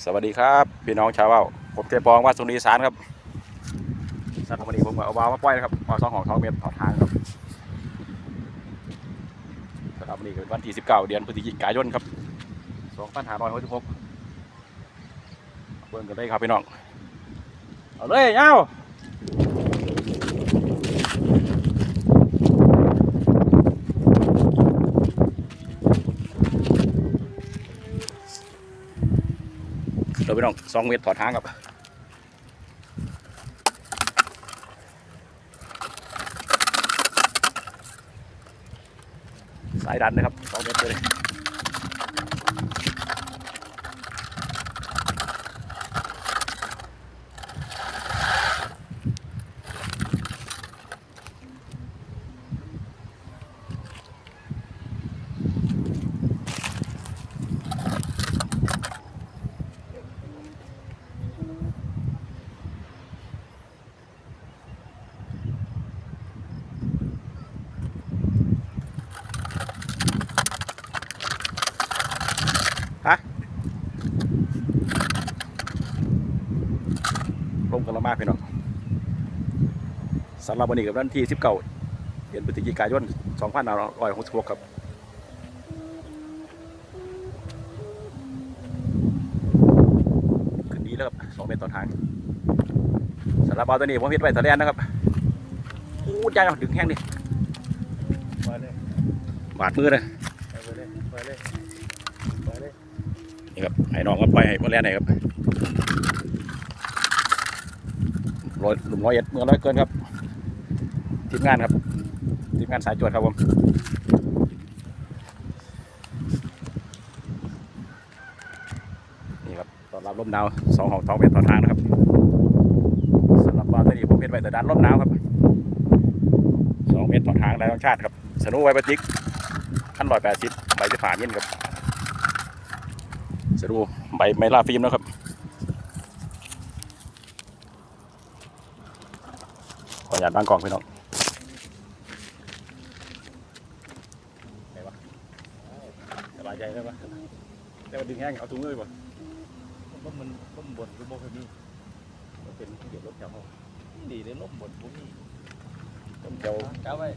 สวัสดีครับพี่น้องชาวเบ้าผมเทปองว่าสุนีสารครับสัตว์วันนี้ผมเอาวาวมาปล่อยนะครับวาสองของทองเมตรถอทางครับสำหรับวันนี้เป็นวันที่สิบเดือนพฤศจิกายนครับ2566เบิ่งกันเลยครับพี่น้องเอาเลยเอ้าเดี๋ยว พี่น้องสองเมตรถอดทางครับสายดันนะครับสองเมตรเลยล มกันละมากพี่น้องสำหรับวันนี้กับวันที่19เดือนพฤศจิกายน2566ครับขึ้นดีแล้วครับ2เมตรต่อทางสำหรับเอาตัวนี้ผมเฮ็ดไว้ตะแลนนะครับอู้ยายเอาดึงแห้งดิไปเลยบาดมือเลยไปเลยไปเลยไปเลยนี่ครับให้น้องก็ปล่อยให้มาแลนให้ครับ ร้อยหลุมร้อยเอ็ดเมืองร้อยเกินครับทีมงานครับทีมงานสายจวดครับผมนี่ครับตอนรับลมหนาวสองของสองเมตรต่อทางนะครับสำหรับบ้านนี้ผมเห็นไว้แต่ด้านลมหนาวครับสองเมตรต่อทางได้ทั้งชาติครับสนุไวปติกขั้นร้อยแปดสิบใบจะผ่านยินครับจะดูใบไมล่าฟิล์มนะครับ ขออนุญาตบางกล่องพี่น้องไหนวะสบายใจได้ปะแต่ว่าดึงแห้งเอาถุงเลยป่ะล้มมันล้มบนก็บ่เคยมีมันเป็นเกี่ยวรถแถวห้องดีเลยล้มบนบ่มีต้นเจียวก้าวไว้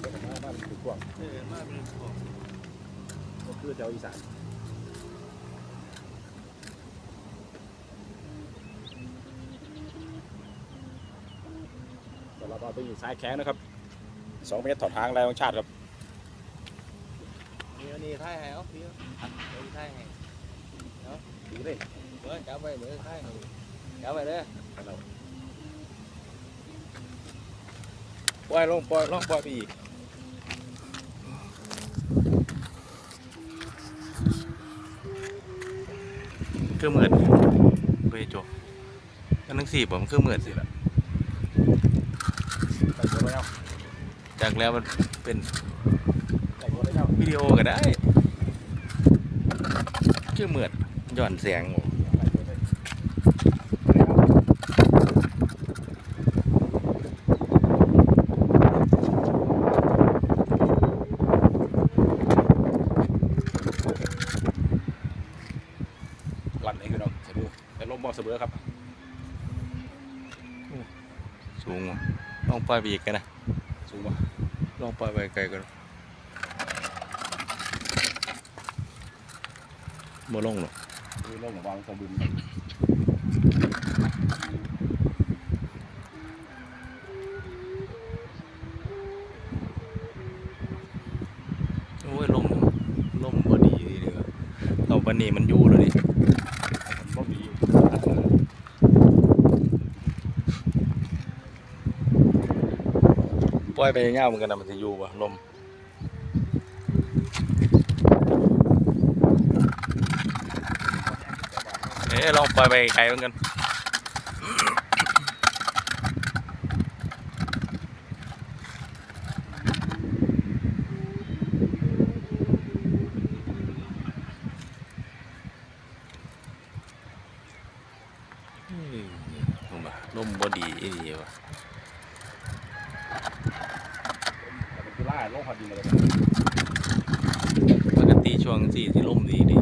เป็นมาบ้านถือกว้างเออมาเป็นพวกก็คือเจียวอีสาน สำหรับเราไปอยู่ซ้ายแข้งนะครับสองเมตรถอดทางแรงชาติครับนี่อันนี้ท้ายให้เอาพี่เอาท้ายให้ดูเลยเบิ่งก้าวไว้เบิ่งท้ายให้ก้าวไว้เด้อปล่อยลงปล่อยลงปล่อยไปอีกคือเหมือนเบยจบอันนั้นสี่ผมคือเหมือนสิละ ใส่ตัวไว้เอา จากแล้วมันเป็นใส่ตัวไว้เอาวิดีโอก็ได้คือเหมือนหย่อนเสียงโอ้ใส่ตัวไว้วันนี้คือน้องสะดูแต่ลมบ่เสมอครับ สูงว่ะลองปล่อยไปอีกกันนะ ลองปล่อยไปไกลกันบ่ลงหรอกคือลมของวางสะบึมโอ้ยลมลมบ่ดีดีเลยเอาบันนี้มันอยู่แล้วนี่ บ่มี ปล่อยไปยาเหมือนกันนะมันจะอยู่ป่ะลมเอ๊ะลองปล่อยไปไกลเหมือนกันลมบ่ลมบ่ดีอีดีว่ะ ล่าลงหอดิเลยปกติช่วงสี่ที่ล่มดีดี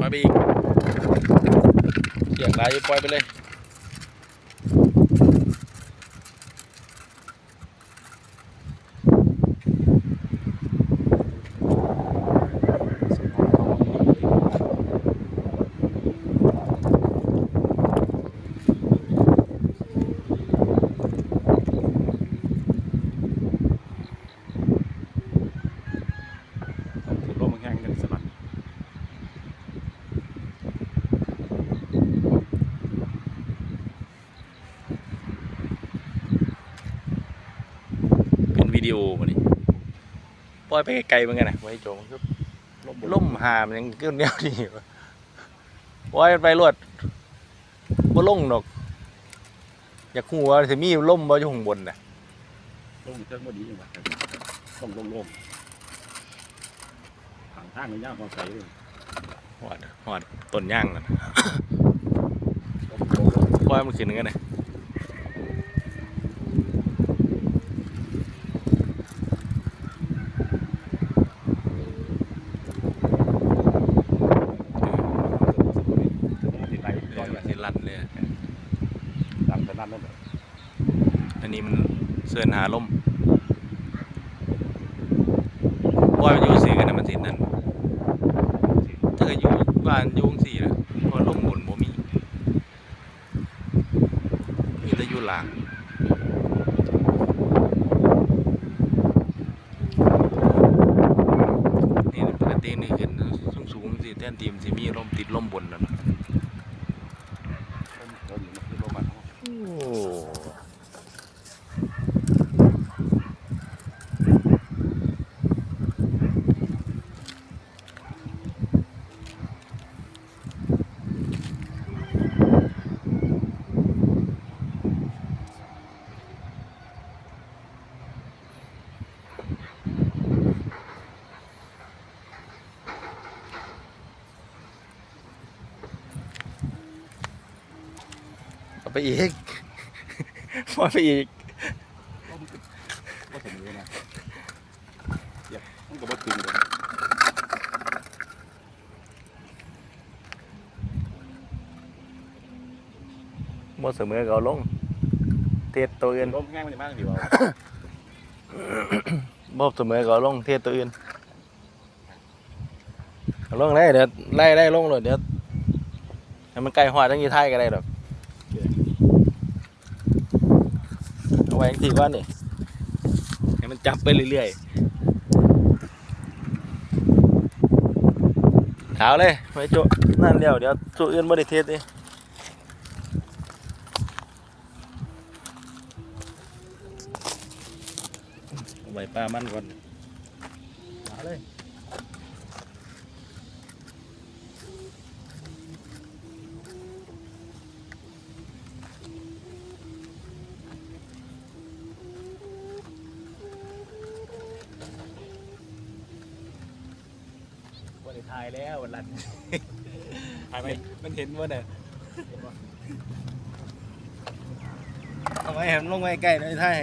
มาบีอีกเสียงไรปล่อยไปเลย ล่อยไปไกลๆเหมือนกันนะไว้โจมนก็ลมล่มหามนยังเกี่ยวแนวนี่วะปล่อยมันไปรวดบ่ลงดอก อยากหัวาสิมีล่มบ่อยู่ข้างบนน่ะลมเทิงบ่ดีจังหวะต้องลมลมทางทางมันยากความใสเลยหอดหอดต้นย่างนั่นลมลมลมปล่อยมันขึ้นกันนะ ติดไหล เดี๋ ร้ ย อ วย มันสิลั่นเลยอะ ดังแต่ นั้นนั่นอันนี้มันเสื่อนหาลมปล่อยมันอยู่สี่กันนะมันสินั่นถ้าเกิดอยู่บ้านอยู่จังซี่ล่ะเพราะลมบนบ่มีมีแต่อยู่หลังนี่ปกตินี่ขึ้นสูงๆสิแทนทีมสิมีลมติดลมบนนั่นน่ะ ลมลมมันคือลมมัน โอ้เอา ไปอีกมาไปอีกลมก็สมอนะเดี๋ยวมันก็บ่ตึงเลยบ่เสมอก็เอาลงเทศตัวอื่นลมแห้งมันจะมากดีกว่าบ่เสมอก็เอาลงเทศตัวอื่นเอาลงเลยเดี๋ยวไล่ไล่ลงเลยเดี๋ยวให้มันใกล้หอดทั้งยี่ไทยก็ได้ดอกเอาไว้จังทีว่านนี่ให้มันจับไปเรื่อยๆขาวเลยไว้โจนั่นเดียวเดี๋ยวตัวอื่นบ่ได้เทศดิไว้ปลามันก่อน วันนี้ทายแล้ววันรันทายไหมมันเห็นว่าเนี่ยเอาไว้เห็นลงไว้ใกล้หน่อยท่าย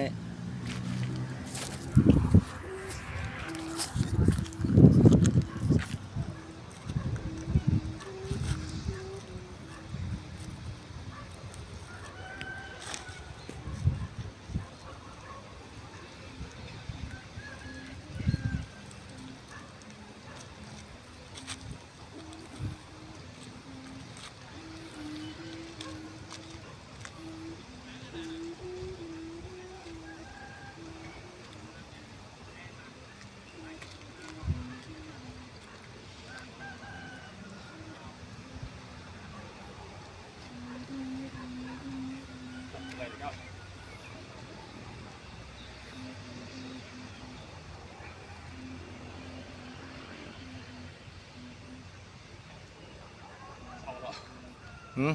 ให้หืม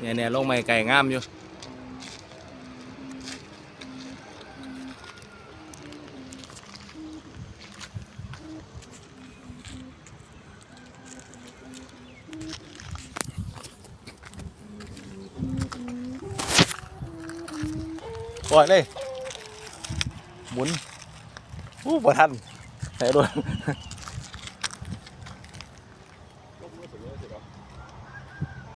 เนี่ยเนี่ยลงไม้ไก่งาม อยู่ปล่อยเลยหมุนอู้บ่ทันไหนรถ